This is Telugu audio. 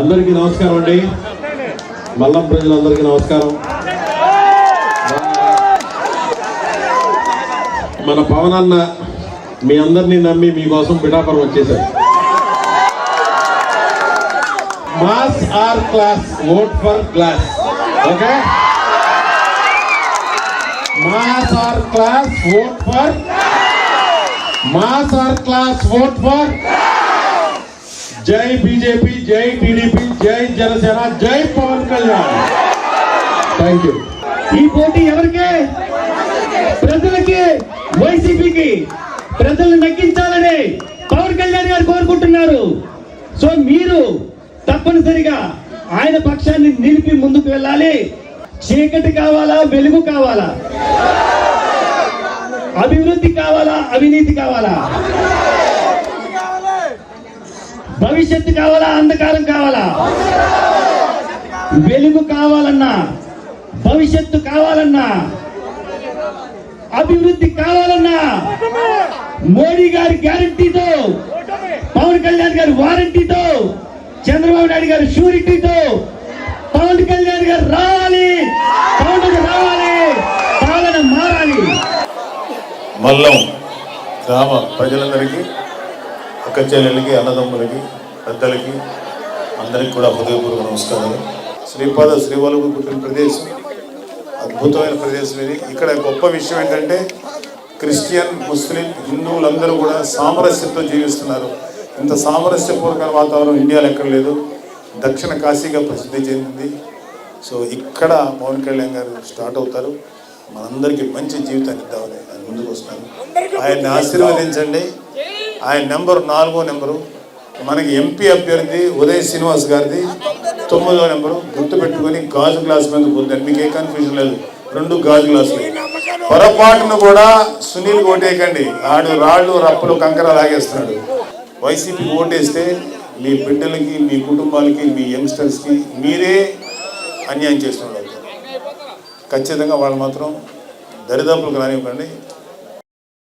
అందరికీ నమస్కారం అండి. మల్లం ప్రజలందరికీ నమస్కారం. మన పవన్ అన్న మీ అందరినీ నమ్మి మీకోసం పిఠాపురం వచ్చేసారు. Mass or class vote for class okay mass or class vote for mass or class vote for జై బీజేపీ జై టీడీపీ జై జనసేన జై పవన్ కళ్యాణ్. థ్యాంక్ యూ ఈ పోటీ ఎవరికి? ప్రజలకి వైసీపీకి. ప్రజలను నగ్గించాలని పవన్ కళ్యాణ్ గారు కోరుకుంటున్నారు. సో మీరు తప్పనిసరిగా ఆయన పక్షాన్ని నిలిపి ముందుకు వెళ్ళాలి. చీకటి కావాలా వెలుగు కావాలా? అభివృద్ధి కావాలా అవినీతి కావాలా? భవిష్యత్తు కావాలా? అంధకారం కావాలా? వెలుగు కావాలన్నా భవిష్యత్తు కావాలన్నా అభివృద్ధి కావాలన్నా మోడీ గారి గ్యారంటీతో పవన్ కళ్యాణ్ గారి వారంటీతో చంద్రబాబు నాయుడు గారి షూరిటీతో పవన్ కళ్యాణ్ గారు రావాలి. పవన్ రావాలి. పాలన మారాలి. మల్లం గ్రామ ప్రజలందరికీ అక్క చెల్లెలకి అన్నదమ్ములకి పెద్దలకి అందరికీ కూడా హృదయపూర్వక నమస్కారాలు. శ్రీపాద శ్రీవల్లుడు పుట్టిన ప్రదేశం అద్భుతమైన ప్రదేశం ఇది. ఇక్కడ గొప్ప విషయం ఏంటంటే క్రిస్టియన్ ముస్లిం హిందువులందరూ కూడా సామరస్యంతో జీవిస్తున్నారు. ఇంత సామరస్యపూర్వక వాతావరణం ఇండియాలో ఎక్కడ లేదు. దక్షిణ కాశీగా ప్రసిద్ధి చెందింది. సో ఇక్కడ పవన్ కళ్యాణ్ గారు స్టార్ట్ అవుతారు. మనందరికీ మంచి జీవితాన్ని ఇద్దామని ఆయన ముందుకు వస్తాను ఆయన్ని ఆశీర్వదించండి. ఆయన నెంబర్ నాలుగో నెంబరు. మనకి ఎంపీ అభ్యర్థి ఉదయ్ శ్రీనివాస్ గారిది తొమ్మిదో నెంబరు. గుర్తుపెట్టుకొని గాజు గ్లాస్ మీద పొందాను మీకు ఏ కన్ఫ్యూజన్ లేదు. రెండు గాజు గ్లాసులు. పొరపాటును కూడా సునీల్ ఓటేయకండి ఆడు రాళ్ళు రప్పలు కంకర లాగేస్తున్నాడు. వైసీపీ ఓటేస్తే మీ బిడ్డలకి మీ కుటుంబాలకి మీ యంగ్స్టర్స్కి మీరే అన్యాయం చేస్తున్నారు. ఖచ్చితంగా వాళ్ళు మాత్రం దరిదాపులకు రానివ్వకండి.